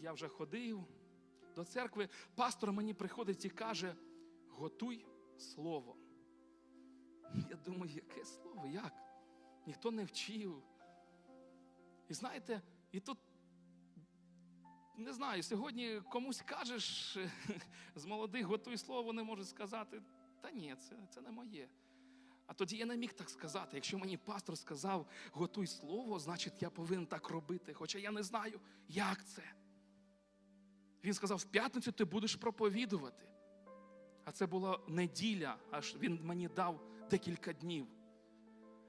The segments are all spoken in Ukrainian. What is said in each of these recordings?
я вже ходив до церкви, пастор мені приходить і каже: готуй слово. Я думаю, яке слово? Як? Ніхто не вчив. І знаєте, і тут, не знаю, сьогодні комусь кажеш з молодих готуй слово, вони можуть сказати, та ні, це, це не моє. А тоді я не міг так сказати. Якщо мені пастор сказав, готуй слово, значить я повинен так робити. Хоча я не знаю, як це. Він сказав, в п'ятницю ти будеш проповідувати. А це була неділя, аж він мені дав декілька днів.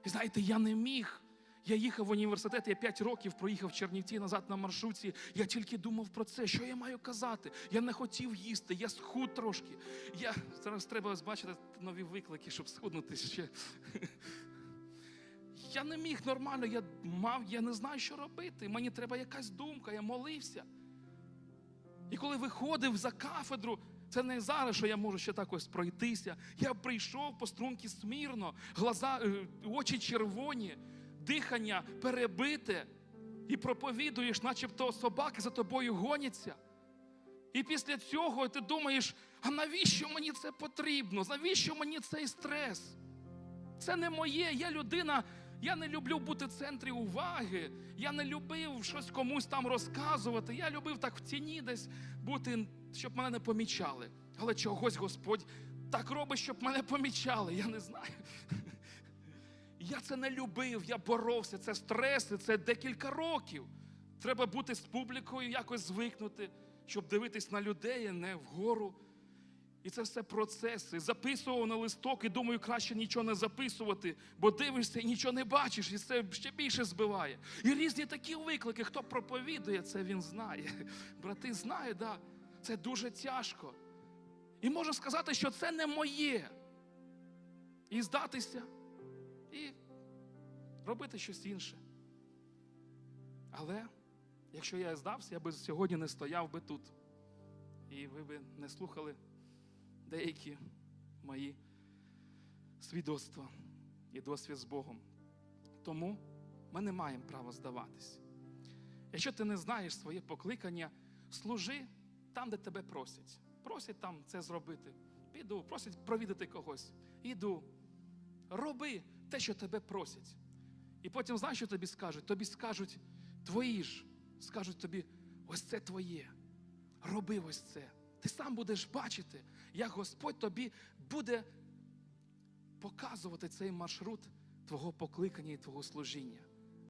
І знаєте, я не міг. Я їхав в університет, я 5 років проїхав в Чернівці назад на маршрутці. Я тільки думав про це, що я маю казати. Я не хотів їсти, я схуд трошки. Я зараз треба бачити нові виклики, щоб схуднути ще. Я не міг нормально, я мав, я не знаю, що робити. Мені треба якась думка, я молився. Коли виходив за кафедру, це не зараз, що я можу ще так ось пройтися. Я прийшов по струнки смірно, глаза, е, очі червоні, дихання перебите, і проповідуєш, начебто собаки за тобою гоняться. І після цього ти думаєш, а навіщо мені це потрібно? Навіщо мені цей стрес? Це не моє. Я людина, я не люблю бути в центрі уваги. Я не любив щось комусь там розказувати. Я любив так в тіні десь бути, щоб мене не помічали. Але чогось Господь так робить, щоб мене помічали. Я не знаю. Я це не любив, я боровся. Це стреси, це декілька років. Треба бути з публікою, якось звикнути, щоб дивитись на людей, не вгору. І це все процеси. Записував на листок і думаю, краще нічого не записувати, бо дивишся і нічого не бачиш, і це ще більше збиває. І різні такі виклики. Хто проповідує, це він знає. Брати знають, да, це дуже тяжко. І можу сказати, що це не моє. І здатися, і робити щось інше. Але якщо я здався, я би сьогодні не стояв би тут. І ви би не слухали деякі мої свідоцтва і досвід з Богом. Тому ми не маємо права здаватись. Якщо ти не знаєш своє покликання, служи там, де тебе просять. Просять там це зробити. Піду, просять провідати когось. Іду. Роби те, що тебе просять. І потім знаєш, що тобі скажуть? Тобі скажуть твої ж, скажуть тобі, ось це твоє. Роби ось це. Ти сам будеш бачити, як Господь тобі буде показувати цей маршрут твого покликання і твого служіння.